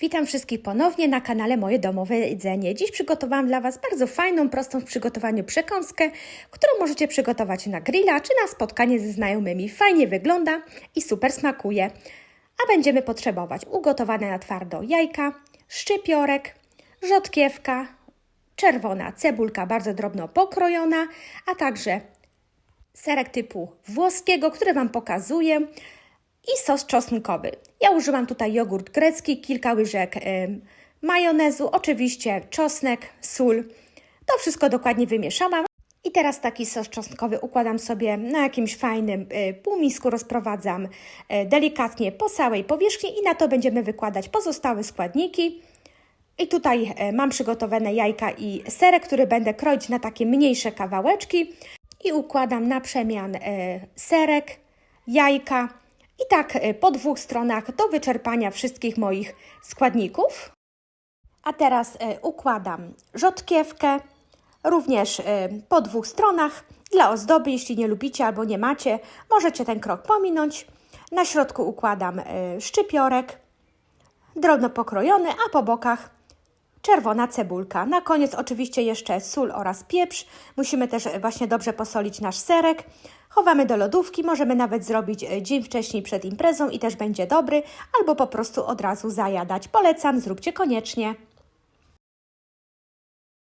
Witam wszystkich ponownie na kanale Moje Domowe Jedzenie. Dziś przygotowałam dla Was bardzo fajną, prostą w przygotowaniu przekąskę, którą możecie przygotować na grilla czy na spotkanie ze znajomymi. Fajnie wygląda i super smakuje. A będziemy potrzebować ugotowane na twardo jajka, szczypiorek, rzodkiewka, czerwona cebulka bardzo drobno pokrojona, a także serek typu włoskiego, który Wam pokazuję i sos czosnkowy. Ja użyłam tutaj jogurt grecki, kilka łyżek em, majonezu, oczywiście czosnek, sól. To wszystko dokładnie wymieszałam. I teraz taki sos czosnkowy układam sobie na jakimś fajnym e, półmisku, rozprowadzam e, delikatnie po całej powierzchni i na to będziemy wykładać pozostałe składniki. I tutaj e, mam przygotowane jajka i serek, który będę kroić na takie mniejsze kawałeczki i układam na przemian e, serek, jajka i tak e, po dwóch stronach do wyczerpania wszystkich moich składników. A teraz e, układam rzodkiewkę, również e, po dwóch stronach. Dla ozdoby, jeśli nie lubicie albo nie macie, możecie ten krok pominąć. Na środku układam szczypiorek, drobno pokrojony, a po bokach czerwona cebulka. Na koniec oczywiście jeszcze sól oraz pieprz. Musimy też właśnie dobrze posolić nasz serek. Chowamy do lodówki, możemy nawet zrobić e, dzień wcześniej przed imprezą i też będzie dobry, albo po prostu od razu zajadać. Polecam, zróbcie koniecznie.